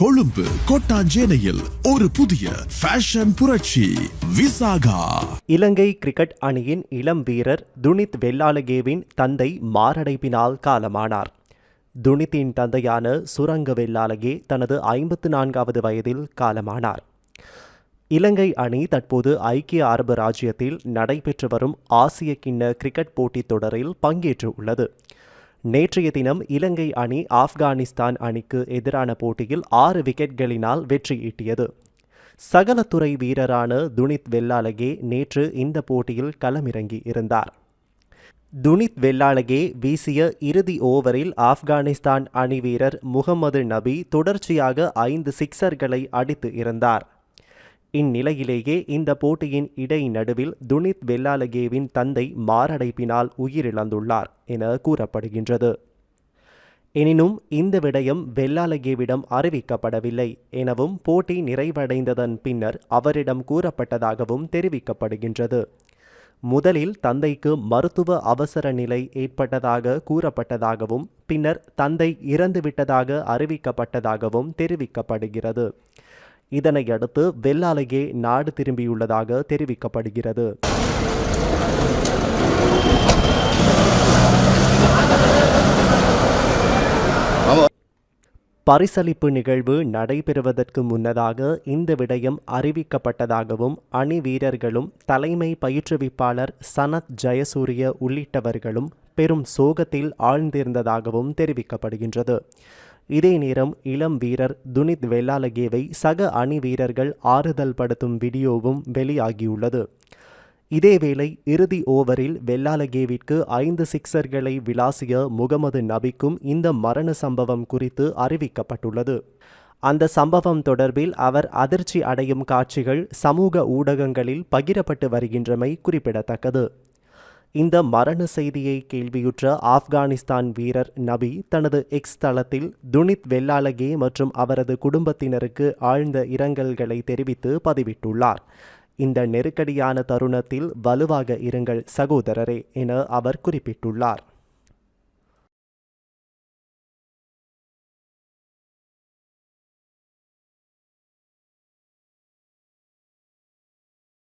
கொழும்பு கொட்டாஞ்சேனையில் ஒரு புதிய ஃபேஷன் புரட்சி விசாகா. இலங்கை கிரிக்கெட் அணியின் இளம் வீரர் துனித் வெள்ளாலகேவின் தந்தை மாரடைப்பினால் காலமானார். துனித்தின் தந்தையான சுரங்க வெள்ளாலகே தனது ஐம்பத்து நான்காவது வயதில் காலமானார். இலங்கை அணி தற்போது ஐக்கிய அரபு ராஜ்யத்தில் நடைபெற்று வரும் ஆசிய கிண்ண கிரிக்கெட் போட்டித் தொடரில் பங்கேற்று உள்ளது. நேற்றைய தினம் இலங்கை அணி ஆப்கானிஸ்தான் அணிக்கு எதிரான போட்டியில் ஆறு விக்கெட்களினால் வெற்றி ஈட்டியது. சகலத்துறை வீரரான துனித் வெல்லாலகே நேற்று இந்த போட்டியில் களமிறங்கி இருந்தார். துனித் வெல்லாலகே வீசிய இறுதி ஓவரில் ஆப்கானிஸ்தான் அணி வீரர் முகமது நபி தொடர்ச்சியாக ஐந்து சிக்சர்களை அடித்து இருந்தார். இந்நிலையிலேயே இந்த போட்டியின் இடை நடுவில் துனித் வெல்லாலகேவின் தந்தை மாரடைப்பினால் உயிரிழந்துள்ளார் என கூறப்படுகின்றது. எனினும் இந்த விடயம் வெல்லாலகேவிடம் அறிவிக்கப்படவில்லை எனவும் போட்டி நிறைவடைந்ததன் பின்னர் அவரிடம் கூறப்பட்டதாகவும் தெரிவிக்கப்படுகின்றது. முதலில் தந்தைக்கு மருத்துவ அவசர நிலை ஏற்பட்டதாக கூறப்பட்டதாகவும் பின்னர் தந்தை இறந்துவிட்டதாக அறிவிக்கப்பட்டதாகவும் தெரிவிக்கப்படுகிறது. இதனையடுத்து வெள்ளாலையே நாடு திரும்பியுள்ளதாக தெரிவிக்கப்படுகிறது. பரிசளிப்பு நிகழ்வு நடைபெறுவதற்கு முன்னதாக இந்த விடயம் அறிவிக்கப்பட்டதாகவும் அணி வீரர்களும் தலைமை பயிற்றுவிப்பாளர் சனத் ஜெயசூரிய உள்ளிட்டவர்களும் பெரும் சோகத்தில் ஆழ்ந்திருந்ததாகவும் தெரிவிக்கப்படுகின்றது. இதே நேரம் இளம் வீரர் துனித் வெல்லாலகேவை சக அணி வீரர்கள் ஆறுதல் படுத்தும் வீடியோவும் வெளியாகியுள்ளது. இதேவேளை இறுதி ஓவரில் வெல்லாலகேவிற்கு ஐந்து சிக்சர்களை விளாசிய முகமது நபிக்கும் இந்த மரண சம்பவம் குறித்து அறிவிக்கப்பட்டுள்ளது. அந்த சம்பவம் தொடர்பில் அவர் அதிர்ச்சி அடையும் காட்சிகள் சமூக ஊடகங்களில் பகிரப்பட்டு வருகின்றமை குறிப்பிடத்தக்கது. இந்த மரண செய்தியை கேள்வியுற்ற ஆப்கானிஸ்தான் வீரர் நபி தனது எக்ஸ் தளத்தில் துனித் வெல்லாலகே மற்றும் அவரது குடும்பத்தினருக்கு ஆழ்ந்த இரங்கல்களை தெரிவித்து பதிவிட்டுள்ளார். இந்த நெருக்கடியான தருணத்தில் வலுவாக இருங்கள் சகோதரரே என அவர் குறிப்பிட்டுள்ளார்.